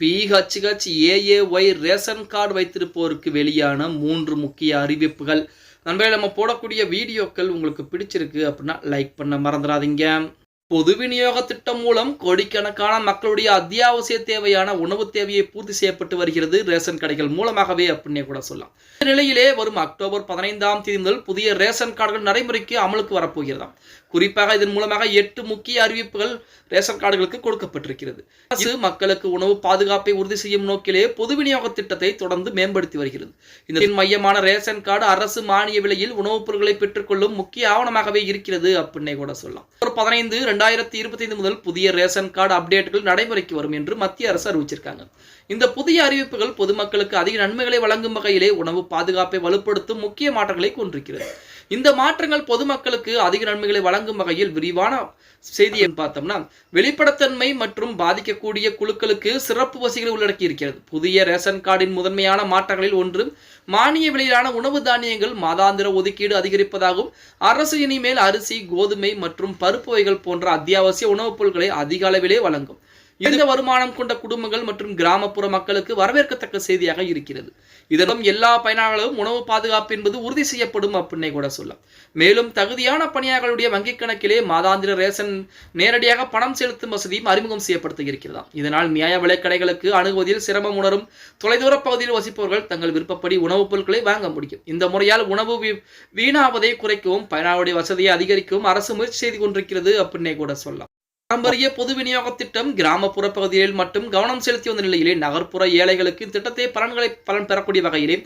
PHH AAY ration card வைத்திருப்போருக்கு வெளியான மூன்று முக்கிய அறிவிப்புகள். நண்பர்களே நம்ம போடக்கூடிய வீடியோக்கள் உங்களுக்கு பிடிச்சிருக்கு அப்படின்னா லைக் பண்ண மறந்துடாதீங்க. பொது விநியோக திட்டம் மூலம் கோடிக்கணக்கான மக்களுடைய அத்தியாவசிய தேவையான உணவு தேவையை பூர்த்தி செய்யப்பட்டு வருகிறது. ரேஷன் கடைகள் மூலமாகவே அப்படின்னே கூட சொல்லலாம். இந்த நிலையிலே வரும் அக்டோபர் பதினைந்தாம் தேதி முதல் புதிய ரேஷன் கார்டுகள் நடைமுறைக்கு அமலுக்கு வரப்போகிறதாம் குறிப்பாக இதன் மூலமாக எட்டு முக்கிய அறிவிப்புகள் ரேஷன் கார்டுகளுக்கு கொடுக்கப்பட்டிருக்கிறது. அரசு மக்களுக்கு உணவு பாதுகாப்பை உறுதி செய்யும் நோக்கிலே பொது விநியோக திட்டத்தை தொடர்ந்து மேம்படுத்தி வருகிறது. இந்த மையமான ரேஷன் கார்டு அரசு மானிய விலையில் உணவுப் பொருட்களை பெற்றுக்கொள்ளும் முக்கிய ஆவணமாகவே இருக்கிறது அப்படின்னே கூட சொல்லலாம். ஒரு பதினைந்து ரெண்டாயிரத்தி இருபத்தி ஐந்து முதல் புதிய ரேஷன் கார்டு அப்டேட்டுகள் நடைமுறைக்கு வரும் என்று மத்திய அரசு அறிவிச்சிருக்காங்க. இந்த புதிய அறிவிப்புகள் பொதுமக்களுக்கு அதிக நன்மைகளை வழங்கும் வகையிலே உணவு பாதுகாப்பை வலுப்படுத்தும் முக்கிய மாற்றங்களை கொண்டிருக்கிறது. இந்த மாற்றங்கள் பொதுமக்களுக்கு அதிக நன்மைகளை வழங்கும் வகையில் விரிவான செய்தியை பார்த்தோம்னா வெளிப்படத்தன்மை மற்றும் பாதிக்கக்கூடிய குழுக்களுக்கு சிறப்பு வசதிகளை உள்ளடக்கி இருக்கிறது. புதிய ரேஷன் கார்டின் முதன்மையான மாற்றங்களில் ஒன்று மானிய விலையிலான உணவு தானியங்கள் மாதாந்திர ஒதுக்கீடு அதிகரிப்பதாகவும் அரசு இனிமேல் அரிசி கோதுமை மற்றும் பருப்பு வகைகள் போன்ற அத்தியாவசிய உணவுப் பொருட்களை அதிக அளவிலே வழங்கும். இந்த வருமானம் கொண்ட குடும்பங்கள் மற்றும் கிராமப்புற மக்களுக்கு வரவேற்கத்தக்க செய்தியாக இருக்கிறது. இதனும் எல்லா பயனாளர்களும் உணவு பாதுகாப்பு என்பது உறுதி செய்யப்படும் அப்படின்னே கூட சொல்லலாம். மேலும் தகுதியான பணியாளர்களுடைய வங்கிக் கணக்கிலே மாதாந்திர ரேஷன் நேரடியாக பணம் செலுத்தும் வசதியும் அறிமுகம் செய்யப்படுத்த இருக்கிறதாம். இதனால் நியாய விலைக்கடைகளுக்கு அணுகுவதில் சிரமம் உணரும் தொலைதூர பகுதியில் வசிப்பவர்கள் தங்கள் விருப்பப்படி உணவுப் பொருட்களை வாங்க முடியும். இந்த முறையால் உணவு வீ- வீணாவதை குறைக்கவும் பயனாளருடைய வசதியை அதிகரிக்கவும் அரசு முயற்சி செய்து கொண்டிருக்கிறது அப்படின்னே கூட சொல்லலாம். பாரம்பரிய பொது விநியோக திட்டம் கிராமப்புற பகுதிகளில் மட்டும் கவனம் செலுத்தி வந்த நிலையிலே நகர்ப்புற ஏழைகளுக்கு திட்டத்தை பலன்களை பலன் பெறக்கூடிய வகையிலே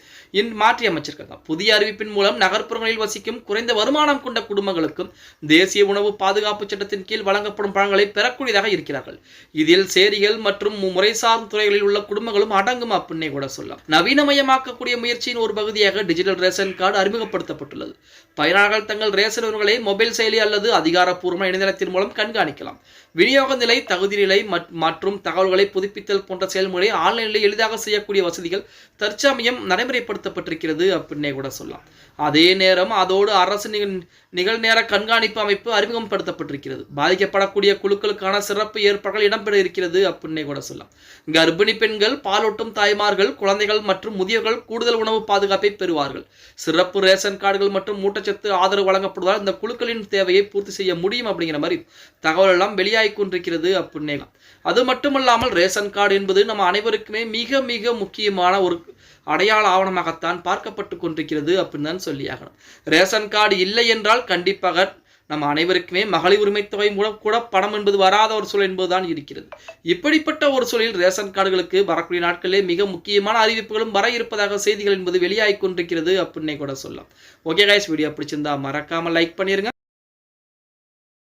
இன் மாற்றி அமைச்சிருக்காங்க புதிய அறிவிப்பின் மூலம் நகர்ப்புறங்களில் வசிக்கும் குறைந்த வருமானம் கொண்ட குடும்பங்களுக்கும் தேசிய உணவு பாதுகாப்பு சட்டத்தின் கீழ் வழங்கப்படும் பலன்களை பெறக்கூடியதாக இருக்கிறார்கள். இதில் சேரிகள் மற்றும் முறைசார் துறைகளில் உள்ள குடும்பங்களும் அடங்கும் அப்படின்னே கூட சொல்லலாம். நவீனமயமாக்கக்கூடிய முயற்சியின் ஒரு பகுதியாக டிஜிட்டல் ரேஷன் கார்டு அறிமுகப்படுத்தப்பட்டுள்ளது. பயனாளர்கள் தங்கள் ரேஷன் உணவுகளை மொபைல் செயலி அல்லது அதிகாரப்பூர்வ இணையதளத்தின் மூலம் கண்காணிக்கலாம். விநியோக நிலை தகுதி நிலை மற்றும் தகவல்களை புதுப்பித்தல் போன்ற செயல்முறை ஆன்லைனில் எளிதாக செய்யக்கூடிய வசதிகள் தற்சமயம் நடைமுறைப்படுத்தப்பட்டிருக்கிறது அப்படின்னே கூட சொல்லலாம். அதே நேரம் அதோடு அரசு நிகழ்நேர கண்காணிப்பு அமைப்பு அறிமுகப்படுத்தப்பட்டிருக்கிறது. பாதிக்கப்படக்கூடிய குழுக்களுக்கான சிறப்பு ஏற்பாடுகள் இடம்பெற இருக்கிறது அப்படின்னே கூட சொல்லலாம். கர்ப்பிணி பெண்கள் பாலூட்டும் தாய்மார்கள் குழந்தைகள் மற்றும் முதியோர்கள் கூடுதல் உணவு பாதுகாப்பை பெறுவார்கள். சிறப்பு ரேஷன் கார்டுகள் மற்றும் ஊட்டச்சத்து ஆதரவு வழங்கப்படுவதால் இந்த குழுக்களின் தேவையை பூர்த்தி செய்ய முடியும் அப்படிங்கிற மாதிரி தகவல் எல்லாம் வெளியாகி கொண்டிருக்கிறது அப்படின்னே அது மட்டுமல்லாமல் ரேஷன் கார்டு என்பது நம்ம அனைவருக்குமே மிக மிக முக்கியமான ஒரு அடையாள ஆவணமாகத்தான் பார்க்கப்பட்டு கொண்டிருக்கிறது அப்படின்னு தான் சொல்லியாகணும் ரேஷன் கார்டு இல்லை என்றால் கண்டிப்பாக நம்ம அனைவருக்குமே மகளிர் உரிமை தொகை மூலம் கூட பணம் என்பது வராத ஒரு சூழல் என்பதுதான் இருக்கிறது. இப்படிப்பட்ட ஒரு சூழலில் ரேஷன் கார்டுகளுக்கு வரக்கூடிய நாட்களிலே மிக முக்கியமான அறிவிப்புகளும் வர இருப்பதாக செய்திகள் என்பது வெளியாகி கொண்டிருக்கிறது அப்படின்னே கூட சொல்லலாம். ஓகே கைஸ் வீடியோ பிடிச்சிருந்தா மறக்காமல் லைக் பண்ணிருங்க.